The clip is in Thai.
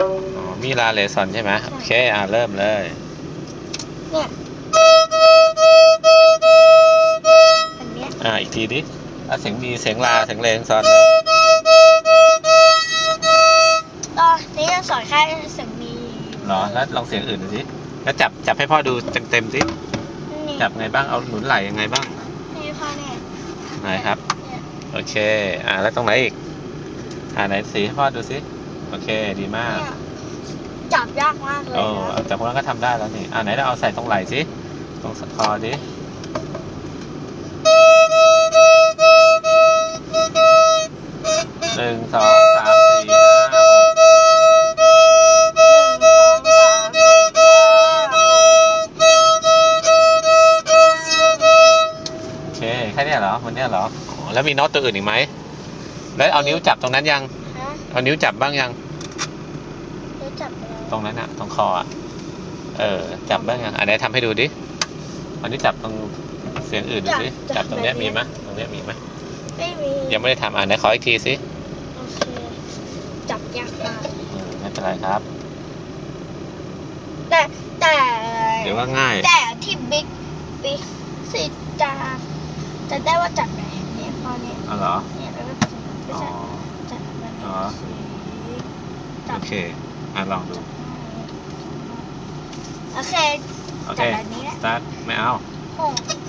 อ๋อมีลาเลซอนใช่ไหมโอเคอ่าเริ่มเลยเนี่ยอันเนี้ยอ่าอีกทีดิอะเสียงมีเสียงลาเสียงเลงซอนเลยตอนนี้จะสอนแค่เสียงมีเหรอแล้วลองเสียงอื่นดูสิแล้วจับจับให้พ่อดูเต็มๆสินี่จับไงบ้างเอาหนุนไหล่ยังไงบ้างนี่พ่อเนี่ยไหนครับ เนี่ยโอเค อ่าแล้วตรงไหนอีก อ่าไหนสีให้พ่อดูสิ โอเคดีมากเนี่ยจับยากมากเลยโอ้นะแต่พวกนั้นก็ทำได้แล้วนี่อ่าไหนเราเอาใส่ตรงไหล่สิตรงคอดิหนึ่งสองสามสี่ห้าหก หนึ่งสองสามสี่ห้าหกโอเค แค่เนี้ยเหรอวันเนี้ยเหรออ๋อแล้วมีน็อตตัวอื่นอีกไหม แล้วเอานิ้วจับตรงนั้นยังฮะ เอานิ้วจับบ้างยังรู้จับไปแล้วตรงนั้นอะตรงคออะเออ จับบ้างยังอันไหนทำให้ดูดิอันนี้จับตรงเสียงอื่นดูสิจับตรงเนี้ยมีไหมตรงเนี้ยมีไหมไม่มียังไม่ได้ทำอ่านไหนขออีกทีสิโอเคจับยากมากอืมไม่เป็นไรครับ แต่แต่เดี๋ยวว่าง่าย แต่ที่บิ๊กบิ๊กสิจะจะได้ว่าจับไหนเนี่ยพอเนี่ยอ๋อเหรอ เนี่ยแล้วก็ไม่อ๋อ ใช่จับแบบ อ๋อ นี้จั โอบ เค อะ ลองดู โอเคโอเคจับแบบนี้แหละ สตาร์ท ไม่เอาโอ้เสียง